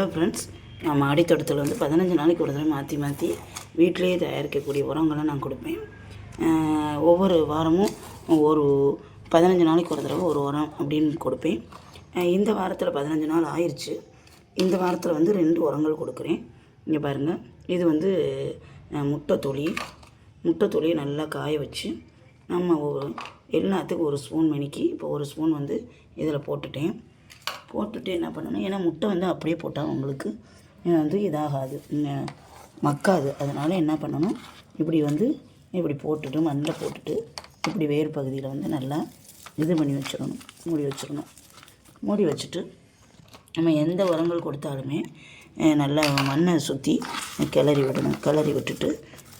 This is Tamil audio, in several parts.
ஹலோ ஃப்ரெண்ட்ஸ் நான் மாடி தோட்டத்தில் வந்து பதினஞ்சு நாளைக்கு ஒரு தடவை மாற்றி மாற்றி வீட்டிலேயே தயாரிக்கக்கூடிய உரங்களை நான் கொடுப்பேன். ஒவ்வொரு வாரமும் ஒரு பதினஞ்சு நாளைக்கு ஒரு தடவை ஒரு உரம் அப்படின்னு கொடுப்பேன். இந்த வாரத்தில் பதினஞ்சு நாள் ஆயிடுச்சு இந்த வாரத்தில் வந்து ரெண்டு உரங்கள் கொடுக்குறேன். இங்கே பாருங்கள் இது வந்து முட்டை தொழி முட்டை தொழியை நல்லா காய வச்சு நம்ம ஒரு எல்லாத்துக்கும் ஒரு ஸ்பூன் மணிக்கு இப்போ ஒரு ஸ்பூன் வந்து இதில் போட்டுட்டேன். போட்டுட்டு என்ன பண்ணணும்? ஏன்னா முட்டை வந்து அப்படியே போட்டால் உங்களுக்கு வந்து இதாகாது. மக்காது. அதனால் என்ன பண்ணணும்? இப்படி வந்து இப்படி போட்டுட்டு மண்ணில் போட்டுட்டு இப்படி வேர் பகுதியில் வந்து நல்லா இது பண்ணி வச்சிடணும். மூடி வச்சிடணும். மூடி வச்சுட்டு நம்ம எந்த உரங்கள் கொடுத்தாலுமே நல்லா மண்ணை சுற்றி கிளறி விடணும். கிளறி விட்டுட்டு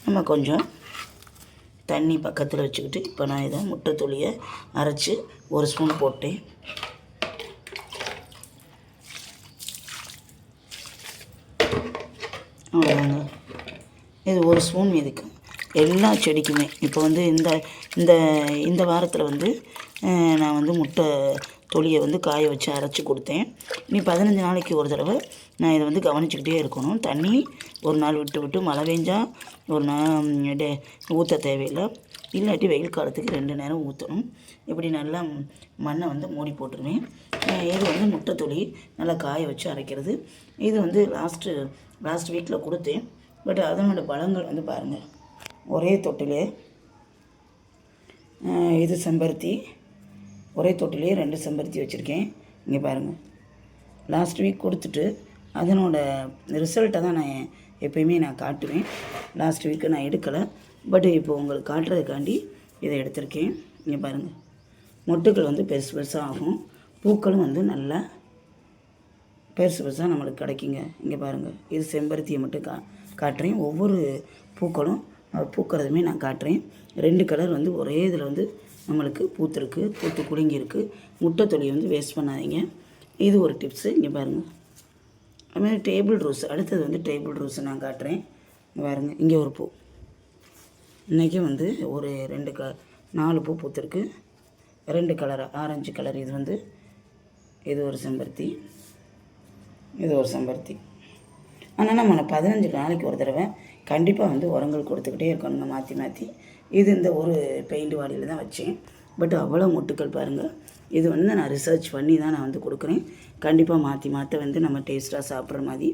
நம்ம கொஞ்சம் தண்ணி பக்கத்தில் வச்சுக்கிட்டு இப்போ நான் இதை முட்டை தொளியை அரைச்சி ஒரு ஸ்பூன் போட்டேன். அவ்வளோதாங்க இது ஒரு ஸ்பூன் இதுக்கு எல்லா செடிக்குமே. இப்போ வந்து இந்த இந்த இந்த வாரத்தில் வந்து நான் வந்து முட்டை தொலியை வந்து காய வச்சு அரைச்சி கொடுத்தேன். இனி பதினஞ்சு நாளைக்கு ஒரு தடவை நான் இதை வந்து கவனிச்சுக்கிட்டே இருக்கணும். தண்ணி ஒரு நாள் விட்டு விட்டு மழை பெஞ்சால் ஒரு நாள் டே ஊற்ற தேவையில்லை. இல்லாட்டி வெயில் காலத்துக்கு ரெண்டு நேரம் ஊற்றணும் இப்படி நல்லா மண்ணை வந்து மூடி போட்டுருவேன். இது வந்து முட்டை தொலி நல்லா காய வச்சு அரைக்கிறது. இது வந்து லாஸ்ட்டு லாஸ்ட் வீக்கில் கொடுத்தேன். பட் அதனோட பழங்கள் வந்து பாருங்கள் ஒரே தொட்டிலே இது செம்பருத்தி ஒரே தொட்டிலேயே ரெண்டு செம்பருத்தி வச்சுருக்கேன். இங்கே பாருங்கள் லாஸ்ட் வீக் கொடுத்துட்டு அதனோட ரிசல்ட்டை தான் நான் எப்பயுமே நான் காட்டுவேன். லாஸ்ட் வீக்கு நான் எடுக்கலை. பட் இப்போ உங்களுக்கு காட்டுறதுக்காண்டி இதை எடுத்திருக்கேன். இங்கே பாருங்கள் மொட்டுக்கள் வந்து பெருசு பெருசாக ஆகும். பூக்களும் வந்து நல்லா பெருசு பெருசாக நம்மளுக்கு கிடைக்குங்க. இங்கே பாருங்கள் இது செம்பருத்தியை மட்டும் கா காட்டுறேன். ஒவ்வொரு பூக்களும் பூக்கிறதுமே நான் காட்டுறேன். ரெண்டு கலர் வந்து ஒரே இதில் வந்து நம்மளுக்கு பூத்துருக்கு பூத்து குலுங்கியிருக்கு. முட்டை தொலியை வந்து வேஸ்ட் பண்ணாதீங்க. இது ஒரு டிப்ஸு இங்கே பாருங்கள் அதுமாதிரி டேபிள் ரோஸ் அடுத்தது வந்து டேபிள் ரோஸ் நான் காட்டுறேன். பாருங்கள் பாருங்க. இங்கே ஒரு பூ. இன்றைக்கி வந்து ஒரு ரெண்டு க நாலு பூ பூத்திருக்கு. ரெண்டு கலர் ஆரஞ்சு கலர் இது வந்து இது ஒரு செம்பருத்தி. இது ஒரு செம்பருத்தி. ஆனால் நம்ம பதினஞ்சு நாளைக்கு ஒரு தடவை கண்டிப்பாக வந்து உரங்கள் கொடுத்துக்கிட்டே இருக்கணுங்க மாற்றி மாற்றி இது இந்த ஒரு பெயிண்ட் வாடியில் தான் வச்சேன். பட் அவ்வளோ மொட்டுக்கள் பாருங்கள் இது வந்து நான் ரிசர்ச் பண்ணி தான் நான் வந்து கொடுக்குறேன். கண்டிப்பாக மாற்றி மாற்ற வந்து நம்ம டேஸ்ட்டாக சாப்பிட்ற மாதிரி.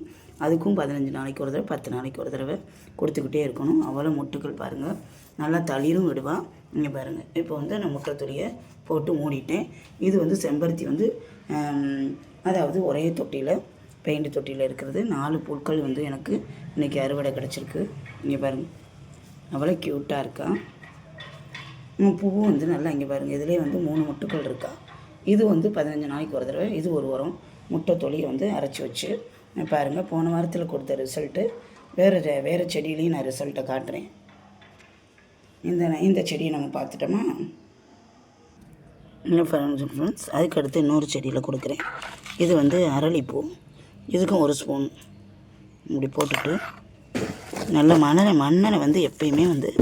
அதுக்கும் பதினஞ்சு நாளைக்கு ஒரு தடவை பத்து நாளைக்கு ஒரு தடவை கொடுத்துக்கிட்டே இருக்கணும். அவ்வளோ மொட்டுக்கள் பாருங்கள் நல்லா தளிரும் விடுவா. இங்கே பாருங்கள் இப்போ வந்து நான் முட்டை துளியை போட்டு மூடிட்டேன். இது வந்து செம்பருத்தி வந்து அதாவது ஒரே தொட்டியில் பெயிண்ட் தொட்டியில் இருக்கிறது. நாலு பொருட்கள் வந்து எனக்கு இன்றைக்கி அறுவடை கிடச்சிருக்கு. இங்கே பாருங்கள் அவ்வளோ க்யூட்டாக இருக்கா? பூவும் வந்து நல்லா இங்கே பாருங்கள் இதிலே வந்து மூணு முட்டுக்கள் இருக்கா? இது வந்து பதினஞ்சு நாளைக்கு ஒரு தடவை. இது ஒரு உரம் முட்டை தொழியை வந்து அரைச்சி வச்சு பாருங்கள் போன வாரத்தில் கொடுத்த ரிசல்ட்டு வேறு வேறு செடியிலையும் நான் ரிசல்ட்டை காட்டுறேன். இந்த இந்த செடியை நம்ம பார்த்துட்டோமா? இன்னும் ஃப்ரெண்ட்ஸ் ஃப்ரெண்ட்ஸ் இன்னொரு செடியில் கொடுக்குறேன். இது வந்து அரளிப்பூ. இதுக்கும் ஒரு ஸ்பூன் இப்படி போட்டுட்டு நல்ல மணலை மண்ணனை வந்து எப்பயுமே வந்து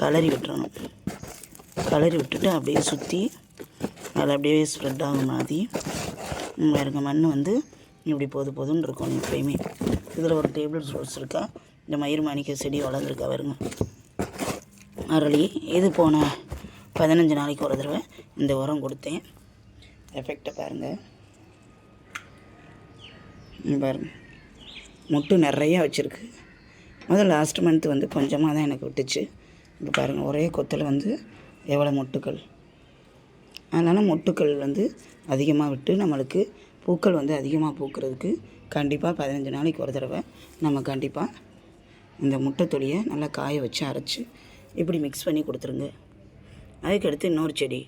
கலரி விட்டுறணும். கலரி விட்டுட்டு அப்படியே சுற்றி அதில் அப்படியே ஸ்ப்ரெட் ஆகும் மாதிரி. ம், மண் வந்து இப்படி போது போதுன்னு இருக்கும் எப்பயுமே. இதில் ஒரு டேபிள் ரோஸ் இருக்கா? இந்த மயிர் மாணிக்க செடி வளர்ந்துருக்கா வருங்க அரளி இது போன பதினஞ்சு நாளைக்கு ஒரு தடவை இந்த உரம் கொடுத்தேன். எஃபெக்டை பாருங்கள் பாருங்கள் பாருங்க. முட்டு நிறையா வச்சுருக்கு. முதல் லாஸ்ட் மந்த் வந்து கொஞ்சமாக தான் எனக்கு விட்டுச்சு. இப்போ பாருங்கள் ஒரே கொத்தில் வந்து எவ்வளோ மொட்டுக்கள்? அதனால் மொட்டுக்கள் வந்து அதிகமாக விட்டு நம்மளுக்கு பூக்கள் வந்து அதிகமாக பூக்கிறதுக்கு கண்டிப்பாக பதினஞ்சு நாளைக்கு ஒரு தடவை நம்ம கண்டிப்பாக இந்த முட்டை தொழியை நல்லா காய வச்சு அரைச்சி இப்படி மிக்ஸ் பண்ணி கொடுத்துருங்க. அதுக்கடுத்து இன்னொரு செடி.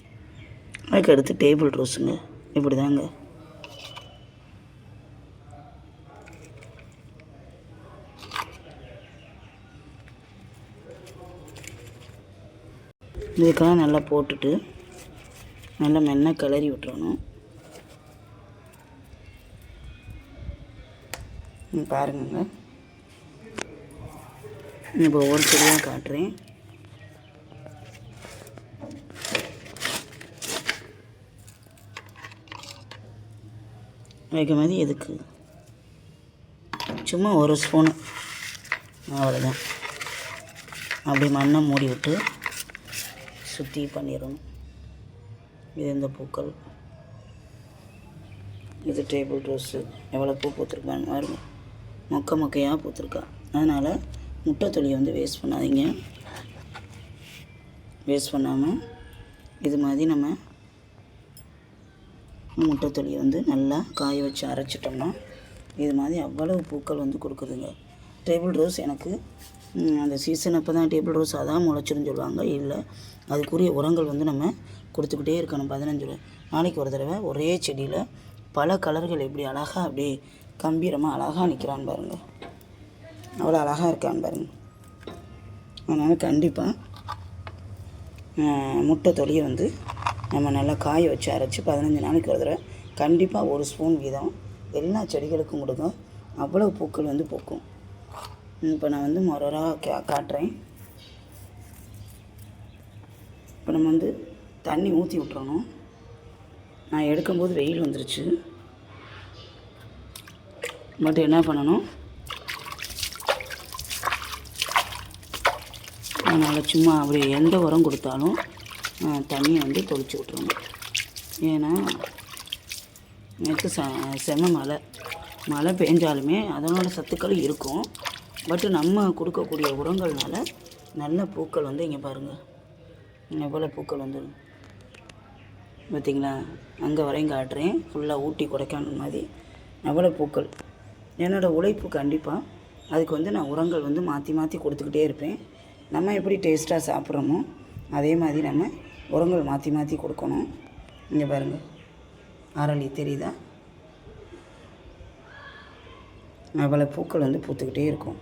அதுக்கு அடுத்து டேபிள் ரோஸுங்க இப்படி தாங்க இதுக்கெல்லாம் நல்லா போட்டுட்டு நல்லா மென்ன கிளறி விட்டுறணும். பாருங்க. இப்போ ஒவ்வொரு செடியாக காட்டுறேன். வைக்க மாதிரி எதுக்கு? சும்மா ஒரு ஸ்பூனு. அவ்வளோதான் அப்படி மண்ணை மூடி விட்டு சுற்றி பண்ணிடணும் இது இந்த பூக்கள். இது டேபிள் ரோஸு எவ்வளோ பூ பூத்துருக்கான்னு பாருங்க. மொக்க மொக்கையாக பூத்துருக்கா. அதனால் முட்டை தொலியை வந்து வேஸ்ட் பண்ணாதீங்க. வேஸ்ட் பண்ணாமல் இது மாதிரி நம்ம முட்டை தொலியை வந்து நல்லா காய வச்சு அரைச்சிட்டோம்னா இது மாதிரி அவ்வளவு பூக்கள் வந்து கொடுக்குதுங்க. டேபிள் ரோஸ் எனக்கு அந்த சீசன் அப்போ தான் டேபிள் ரோஸ் அதான் முளைச்சிருன்னு சொல்லுவாங்க. இல்லை அதுக்குரிய உரங்கள் வந்து நம்ம கொடுத்துக்கிட்டே இருக்கணும் பதினஞ்சு நாளைக்கு ஒரு தடவை ஒரே செடியில் பல கலர்கள் எப்படி அழகாக அப்படியே கம்பீரமாக அழகாக நிற்கிறான்னு பாருங்கள் அவ்வளோ அழகாக இருக்கான்னு பாருங்கள் அதனால் கண்டிப்பாக முட்டை தொலியை வந்து நம்ம நல்லா காய வச்சு அரைச்சி பதினஞ்சு நாளைக்கு ஒரு தடவை கண்டிப்பாக ஒரு ஸ்பூன் வீதம் எல்லா செடிகளுக்கும் கொடுங்க. அவ்வளோ பூக்கள் வந்து பூக்கும். இப்போ நான் வந்து மொரராக கா காட்டுறேன். இப்போ நம்ம வந்து தண்ணி ஊற்றி விட்றணும் நான் எடுக்கும்போது வெயில் வந்துருச்சு. பட் என்ன பண்ணணும்? அதனால் சும்மா அப்படி எந்த உரம் கொடுத்தாலும் தண்ணியை வந்து தொளிச்சு விட்றணும் ஏன்னா நேற்று ச செம மழை. மழை பெஞ்சாலுமே அதனோட சத்துக்கள் இருக்கும். பட்டு நம்ம கொடுக்கக்கூடிய உரங்கள்னால நல்ல பூக்கள் வந்து இங்கே பாருங்கள் எவ்வளோ பூக்கள் வந்து பார்த்தீங்களா? அங்கே வரையும் காட்டுறேன். ஃபுல்லாக ஊட்டி கொடைக்கானல் மாதிரி. அவ்வளோ பூக்கள். என்னோடய உழைப்பு கண்டிப்பாக அதுக்கு வந்து நான் உரங்கள் வந்து மாற்றி மாற்றி கொடுத்துக்கிட்டே இருப்பேன். நம்ம எப்படி டேஸ்ட்டாக சாப்பிட்றோமோ அதே மாதிரி நம்ம உரங்கள் மாற்றி மாற்றி கொடுக்கணும். இங்கே பாருங்கள் அரளி தெரியுதா? அவ்வளோ பூக்கள் வந்து பூத்துக்கிட்டே இருக்கும்.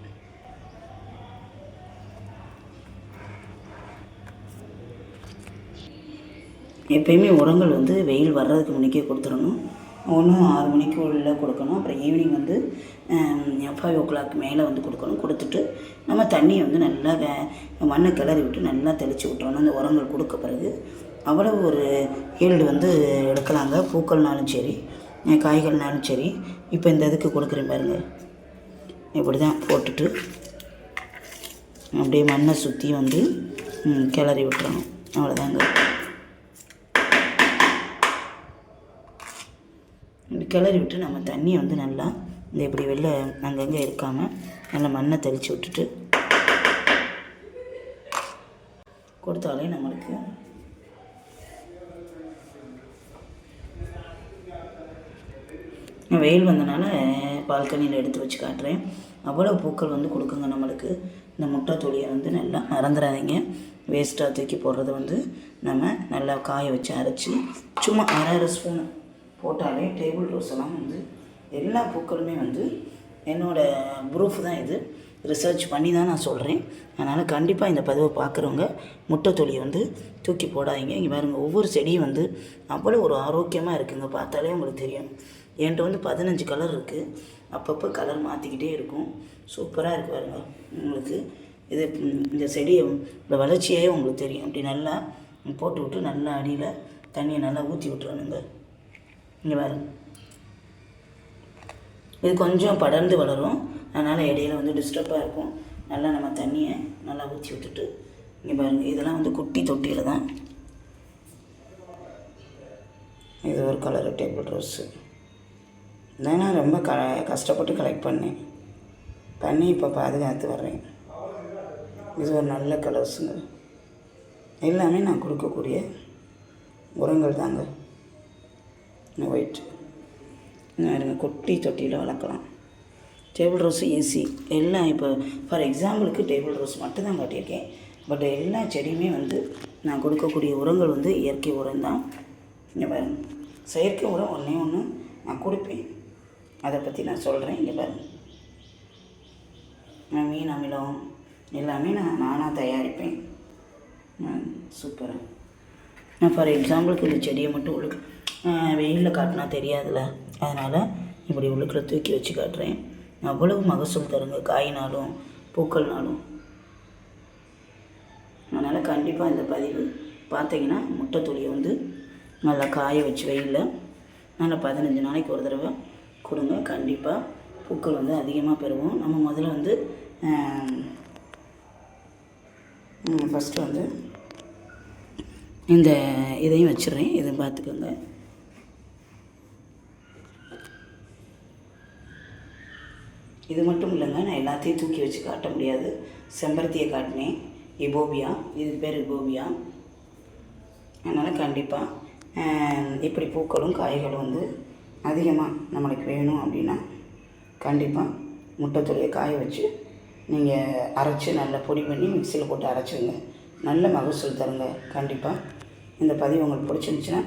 எப்பயுமே உரங்கள் வந்து வெயில் வர்றதுக்கு முன்னிக்கே கொடுத்துடணும். ஒன்றும் ஆறு மணிக்கு உள்ள கொடுக்கணும். அப்புறம் ஈவினிங் வந்து ஃபைவ் ஓ கிளாக் மேலே வந்து கொடுக்கணும். கொடுத்துட்டு நம்ம தண்ணியை வந்து நல்லா மண்ணை கிளறி விட்டு நல்லா தெளித்து விட்டுறணும். அந்த உரங்கள் கொடுக்க பிறகு அவ்வளவு ஒரு ஈல்டு வந்து எடுக்கலாங்க. பூக்கள்னாலும் சரி காய்கள்னாலும் சரி. இப்போ இந்த இதுக்கு கொடுக்குறேன் பாருங்கள் இப்படி தான் போட்டுட்டு அப்படியே மண்ணை சுற்றி வந்து கிளறி விட்டுறணும். அவ்வளோதாங்க கிளறி விட்டு நம்ம தண்ணியை வந்து நல்லா இந்த இப்படி வெளில அங்கங்கே இருக்காமல் நல்லா மண்ணை தெளித்து விட்டுட்டு கொடுத்தாலே நம்மளுக்கு வெயில் வந்தனால பால்கனியில் எடுத்து வச்சு காட்டுறேன். அவ்வளோ பூக்கள் வந்து கொடுக்குங்க நம்மளுக்கு. இந்த முட்டை தொழியை வந்து நல்லா மறந்துடாதீங்க. வேஸ்ட்டாக தூக்கி போடுறது வந்து நம்ம நல்லா காய வச்சு அரைச்சி சும்மா அரை அரை ஸ்பூனு போட்டாலே டேபிள் ரோஸ் எல்லாம் வந்து எல்லா பூக்களுமே வந்து என்னோடய ப்ரூஃப் தான் இது. ரிசர்ச் பண்ணி தான் நான் சொல்கிறேன் அதனால் கண்டிப்பாக இந்த பதிவை பார்க்குறவங்க முட்டை தொழியை வந்து தூக்கி போடாதீங்க. இங்கே பாருங்கள் ஒவ்வொரு செடியும் வந்து அவ்வளோ ஒரு ஆரோக்கியமாக இருக்குங்க. பார்த்தாலே உங்களுக்கு தெரியும். என்கிட்ட வந்து பதினஞ்சு கலர் இருக்குது அப்பப்போ கலர் மாற்றிக்கிட்டே இருக்கும். சூப்பராக இருக்கு பாருங்க. உங்களுக்கு இது இந்த செடியை வளர்ச்சியாகவே வளர்ச்சியே உங்களுக்கு தெரியும். அப்படி நல்லா போட்டு விட்டு நல்லா அடியில் தண்ணியை நல்லா ஊற்றி விட்டுறணுங்க. இங்கே பாருங்க இது கொஞ்சம் படர்ந்து வளரும். அதனால் இடையில வந்து டிஸ்டர்பாக இருக்கும். நல்லா நம்ம தண்ணியை நல்லா ஊற்றி விட்டுட்டு இங்கே பாருங்கள் இதெல்லாம் வந்து குட்டி தொட்டியில் தான். இது ஒரு கலர் டேபிள் ரோஸு இதான் நான் ரொம்ப க கஷ்டப்பட்டு கலெக்ட் பண்ணேன். பண்ணி இப்போ பாதுகாத்து வர்றேன். இது ஒரு நல்ல கலர்ஸுங்க எல்லாமே நான் கொடுக்கக்கூடிய உரங்கள் தாங்க. ஒயிட் இருங்க கொட்டி தொட்டியில் வளர்க்கலாம். டேபிள் ரோஸ் ஈஸி எல்லாம் இப்போ ஃபார் எக்ஸாம்பிளுக்கு டேபிள் ரோஸ் மட்டும் தான் காட்டியிருக்கேன். பட் எல்லா செடியுமே வந்து நான் கொடுக்கக்கூடிய உரங்கள் வந்து இயற்கை உரம் தான். இங்கே பாருங்க. செயற்கை உரம் ஒன்றே ஒன்று நான் கொடுப்பேன். அதை பற்றி நான் சொல்கிறேன் இங்கே பாருங்க. நான் மீன் அமிலம் எல்லாமே நான் நானாக தயாரிப்பேன். சூப்பராக நான் ஃபார் எக்ஸாம்பிளுக்கு இந்த செடியை மட்டும் உள்ளுக்கு வெயிலில் காட்டினா தெரியாதுல்ல அதனால் இப்படி உள்ளுக்குள்ள தூக்கி வச்சு காட்டுறேன். அவ்வளவு மகசூல் தருங்க காயினாலும் பூக்கள்னாலும். அதனால் கண்டிப்பாக இந்த பதிவு பார்த்தீங்கன்னா முட்டை துளியை வந்து நல்லா காய வச்சு வெயிலில் நல்லா பதினஞ்சு நாளைக்கு ஒரு தடவை கொடுங்க. கண்டிப்பாக பூக்கள் வந்து அதிகமாக பெறுவோம் நம்ம முதல்ல வந்து ஃபஸ்ட்டு வந்து இந்த இதையும் வச்சிடுறேன். இதை பார்த்துக்கோங்க. இது மட்டும் இல்லைங்க நான் எல்லாத்தையும் தூக்கி வச்சு காட்ட முடியாது. செம்பருத்தியை காட்டினேன். இபோபியா இது பேர் இபோபியா அதனால் கண்டிப்பாக இப்படி பூக்களும் காய்களும் வந்து அதிகமாக நம்மளுக்கு வேணும் அப்படின்னா கண்டிப்பாக முட்டைத்தொழியை காய வச்சு நீங்கள் அரைச்சி நல்லா பொடி பண்ணி மிக்சியில் போட்டு அரைச்சிடுங்க நல்ல மகசூல் தருங்க. கண்டிப்பாக இந்த பதிவு உங்களுக்கு பிடிச்சிருந்துச்சுன்னா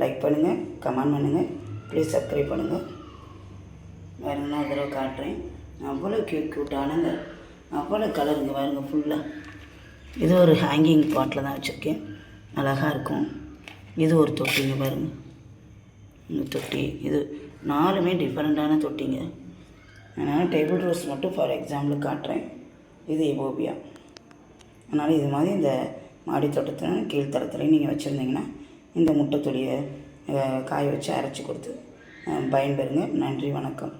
லைக் பண்ணுங்கள் கமெண்ட் பண்ணுங்கள் ப்ளீஸ் சப்ஸ்கிரைப் பண்ணுங்கள் வேறு என்ன தடவை காட்டுறேன்? அவ்வளோ க்யூட் க்யூட்டானங்க அவ்வளோ கலருங்க பாருங்க ஃபுல்லாக இது ஒரு ஹேங்கிங் பாட்டில் தான் வச்சுருக்கேன். அழகாக இருக்கும். இது ஒரு தொட்டிங்க பாருங்க. இந்த தொட்டி இது நாலுமே டிஃப்ரெண்ட்டான தொட்டிங்க. அதனால் டேபிள் ரோஸ் மட்டும் ஃபார் எக்ஸாம்பிள் காட்டுறேன். இது எபோபியா அதனால் இது மாதிரி இந்த மாடி தோட்டத்தில் கீழ்த்தரத்துலையும் நீங்கள் வச்சுருந்தீங்கன்னா இந்த முட்டை தொடியை காய வச்சு அரைச்சி கொடுத்து பயன்பெறுங்க. நன்றி வணக்கம்.